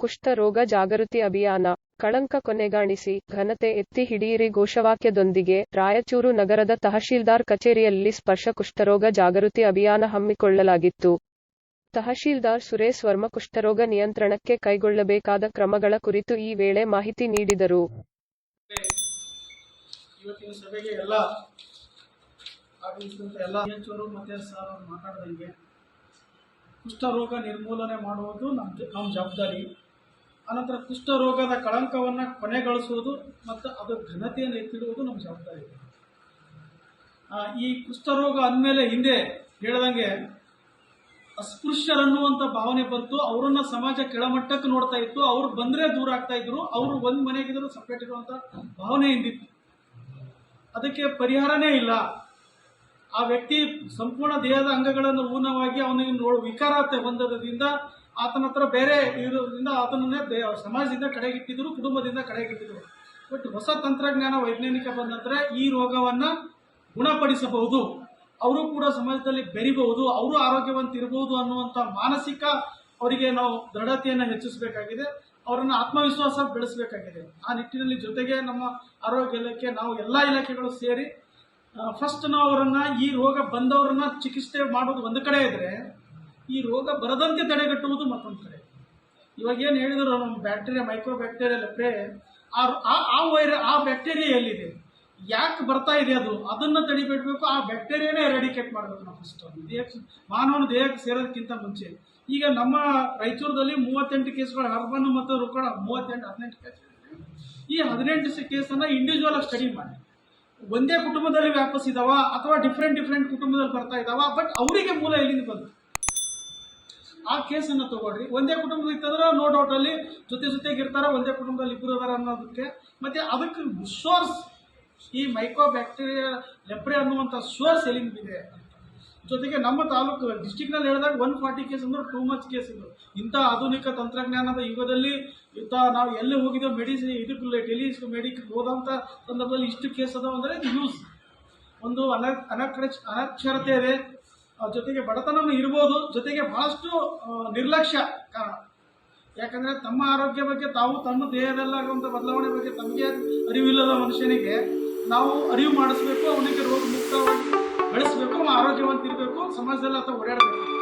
ಕುಷ್ಠರೋಗ ಜಾಗೃತಿ ಅಭಿಯಾನ, ಕಳಂಕ ಕೊನೆಗಾಣಿಸಿ, ಘನತೆ ಎತ್ತಿ ಹಿಡಿಯಿರಿ ಘೋಷವಾಕ್ಯದೊಂದಿಗೆ ರಾಯಚೂರು ನಗರದ ತಹಶೀಲ್ದಾರ್ ಕಚೇರಿಯಲ್ಲಿ ಸ್ಪರ್ಶ ಕುಷ್ಠರೋಗ ಜಾಗೃತಿ ಅಭಿಯಾನ ಹಮ್ಮಿಕೊಳ್ಳಲಾಗಿತ್ತು. ತಹಶೀಲ್ದಾರ್ ಸುರೇಶ್ ವರ್ಮ ಕುಷ್ಠರೋಗ ನಿಯಂತ್ರಣಕ್ಕೆ ಕೈಗೊಳ್ಳಬೇಕಾದ ಕ್ರಮಗಳ ಕುರಿತು ಈ ವೇಳೆ ಮಾಹಿತಿ ನೀಡಿದರು. ಕುಷ್ಠರೋಗ ನಿರ್ಮೂಲನೆ ಮಾಡುವುದು ನಮ್ಮ ಜವಾಬ್ದಾರಿ ಅನಂತರ ಕುಷ್ಠರೋಗದ ಕಳಂಕವನ್ನು ಕೊನೆಗೊಳಿಸುವುದು ಮತ್ತು ಅದರ ಘನತೆಯನ್ನು ಎತ್ತಿಡುವುದು ನಮ್ಮ ಜವಾಬ್ದಾರಿ. ಈ ಕುಷ್ಠರೋಗ ಅಂದಮೇಲೆ ಹಿಂದೆ ಹೇಳ್ದಂಗೆ ಅಸ್ಪೃಶ್ಯರನ್ನುವಂಥ ಭಾವನೆ ಬಂತು, ಅವರನ್ನ ಸಮಾಜ ಕೆಳಮಟ್ಟಕ್ಕೆ ನೋಡ್ತಾ ಇತ್ತು, ಅವ್ರು ಬಂದರೆ ದೂರ ಆಗ್ತಾ ಇದ್ರು, ಅವರು ಒಂದು ಮನೆಗಿದ್ರು ಸಪ್ರೇಟ್ ಇರುವಂಥ ಭಾವನೆ ಹಿಂದಿತ್ತು. ಅದಕ್ಕೆ ಪರಿಹಾರನೇ ಇಲ್ಲ. ಆ ವ್ಯಕ್ತಿ ಸಂಪೂರ್ಣ ದೇಹದ ಅಂಗಗಳನ್ನು ಊನವಾಗಿ ಅವನಿಗೆ ನೋಡು ವಿಕಾರತೆ ಹೊಂದೋದ್ರಿಂದ ಆತನ ಹತ್ರ ಬೇರೆ ಇರೋದ್ರಿಂದ ಆತನನ್ನೇ ಸಮಾಜದಿಂದ ಕಡೆಗಿಟ್ಟಿದ್ರು, ಕುಟುಂಬದಿಂದ ಕಡೆಗಿಟ್ಟಿದ್ರು. ಬಟ್ ಹೊಸ ತಂತ್ರಜ್ಞಾನ ವೈಜ್ಞಾನಿಕ ಬಂದ ನಂತರ ಈ ರೋಗವನ್ನು ಗುಣಪಡಿಸಬಹುದು. ಅವರು ಕೂಡ ಸಮಾಜದಲ್ಲಿ ಬೆರಿಬಹುದು, ಅವರು ಆರೋಗ್ಯವಂತ ಇರಬಹುದು ಅನ್ನುವಂಥ ಮಾನಸಿಕ ಅವರಿಗೆ ನಾವು ದೃಢತೆಯನ್ನು ಹೆಚ್ಚಿಸಬೇಕಾಗಿದೆ. ಅವರನ್ನು ಆತ್ಮವಿಶ್ವಾಸ ಬೆಳೆಸಬೇಕಾಗಿದೆ. ಆ ನಿಟ್ಟಿನಲ್ಲಿ ಜೊತೆಗೆ ನಮ್ಮ ಆರೋಗ್ಯ ಇಲಾಖೆ, ನಾವು ಎಲ್ಲ ಇಲಾಖೆಗಳು ಸೇರಿ ಫಸ್ಟ್ ನಾವು ಅವರನ್ನು ಈ ರೋಗ ಬಂದವರನ್ನ ಚಿಕಿತ್ಸೆ ಮಾಡೋದು ಒಂದು ಕಡೆ ಇದ್ರೆ ಈ ರೋಗ ಬರದಂತೆ ತಡೆಗಟ್ಟುವುದು ಮತ್ತೊಂದು ಕಡೆ ಇವಾಗ ಏನು ಹೇಳಿದ್ರು ನಮ್ಮ ಬ್ಯಾಕ್ಟೀರಿಯಾ ಮೈಕ್ರೋ ಬ್ಯಾಕ್ಟೀರಿಯಾ ಲೆಪ್ರೆ ಆ ಆ- ವೈರ, ಆ ಬ್ಯಾಕ್ಟೀರಿಯಾ ಎಲ್ಲಿದೆ? ಯಾಕೆ ಬರ್ತಾ ಇದೆ ಅದು? ಅದನ್ನ ತಡಿಬಿಡ್ಬೇಕು ಆ ಬ್ಯಾಕ್ಟೀರಿಯಾನೇ ಎರಾಡಿಕೇಟ್ ಮಾಡಬೇಕು ನಾವು ಫಸ್ಟ್ ದೇಹಕ್ಕೆ ಮಾನವನ ದೇಹಕ್ಕೆ ಸೇರೋದಕ್ಕಿಂತ ಮುಂಚೆ. ಈಗ ನಮ್ಮ ರಾಯಚೂರದಲ್ಲಿ ಮೂವತ್ತೆಂಟು ಕೇಸ್ಗಳು, ಹರ್ಬನ್ ಮತ್ತು ರುಕಣ ಮೂವತ್ತೆಂಟು, ಹದಿನೆಂಟು ಕೇಸ್ ಈ ಹದಿನೆಂಟು ಕೇಸನ್ನು ಇಂಡಿವಿಜುವಲ್ ಆಗಿ ಸ್ಟಡಿ ಮಾಡಿ. ಒಂದೇ ಕುಟುಂಬದಲ್ಲಿ ವ್ಯಾಪಿಸಿದಾವ ಅಥವಾ ಡಿಫ್ರೆಂಟ್ ಡಿಫ್ರೆಂಟ್ ಕುಟುಂಬದಲ್ಲಿ ಬರ್ತಾ ಇದ್ದಾವ ಬಟ್ ಅವರಿಗೆ ಮೂಲ ಎಲ್ಲಿಂದ ಬಂತು? ಆ ಕೇಸನ್ನು ತಗೊಳ್ರಿ. ಒಂದೇ ಕುಟುಂಬ ಇತ್ತಂದ್ರೆ ನೋ ಡೌಟ್ ಅಲ್ಲಿ ಜೊತೆ ಜೊತೆಗೆ ಇರ್ತಾರ ಒಂದೇ ಕುಟುಂಬದಲ್ಲಿ ಇಬ್ಬರು ಅದಾರ ಅನ್ನೋದಕ್ಕೆ. ಮತ್ತೆ ಅದಕ್ಕೆ ಸೋರ್ಸ್ ಈ ಮೈಕ್ರೋ ಬ್ಯಾಕ್ಟೀರಿಯಾ ಲೆಪ್ರೆ ಅನ್ನುವಂಥ ಸೋರ್ಸ್ ಎಲ್ಲಿಂದಿದೆ? ಜೊತೆಗೆ ನಮ್ಮ ತಾಲೂಕು ಡಿಸ್ಟಿಕ್ನಲ್ಲಿ ಹೇಳಿದಾಗ ಒನ್ ಫಾರ್ಟಿ ಕೇಸ್ ಅಂದ್ರೆ ಟೂ ಮಚ್ ಕೇಸ್ ಇದು. ಇಂಥ ಆಧುನಿಕ ತಂತ್ರಜ್ಞಾನದ ಯುಗದಲ್ಲಿ ಇಂಥ ನಾವು ಎಲ್ಲಿ ಹೋಗಿದ್ದೇವೆ ಮೆಡಿಸಿನ್ ಇದಕ್ಕೆ ಟೆಲಿ ಮೆಡಿಕಲ್ ಹೋದಂಥ ಸಂದರ್ಭದಲ್ಲಿ ಇಷ್ಟು ಕೇಸ್ ಅದಾವ ಅಂದರೆ ಇದು ಯೂಸ್ ಒಂದು ಅನ ಅನಕ್ಷ ಅನಕ್ಷರತೆ ಇದೆ. ಜೊತೆಗೆ ಬಡತನವೂ ಇರ್ಬೋದು, ಜೊತೆಗೆ ಬಹಳಷ್ಟು ನಿರ್ಲಕ್ಷ್ಯ ಕಾರಣ. ಯಾಕಂದ್ರೆ ತಮ್ಮ ಆರೋಗ್ಯ ಬಗ್ಗೆ ತಾವು ತಮ್ಮ ದೇಹದಲ್ಲಾಗುವಂಥ ಬದಲಾವಣೆ ಬಗ್ಗೆ ತಮಗೆ ಅರಿವಿಲ್ಲದ ಮನುಷ್ಯನಿಗೆ ನಾವು ಅರಿವು ಮಾಡಿಸ್ಬೇಕು, ಅವನಿಗೆ ರೋಗ ಮುಕ್ತವಾಗಿ ಬೆಳೆಸಬೇಕು ಆರೋಗ್ಯವಂತಿರಬೇಕು ಸಮಾಜದಲ್ಲಿ ಅಥವಾ ಓಡಾಡಬೇಕು.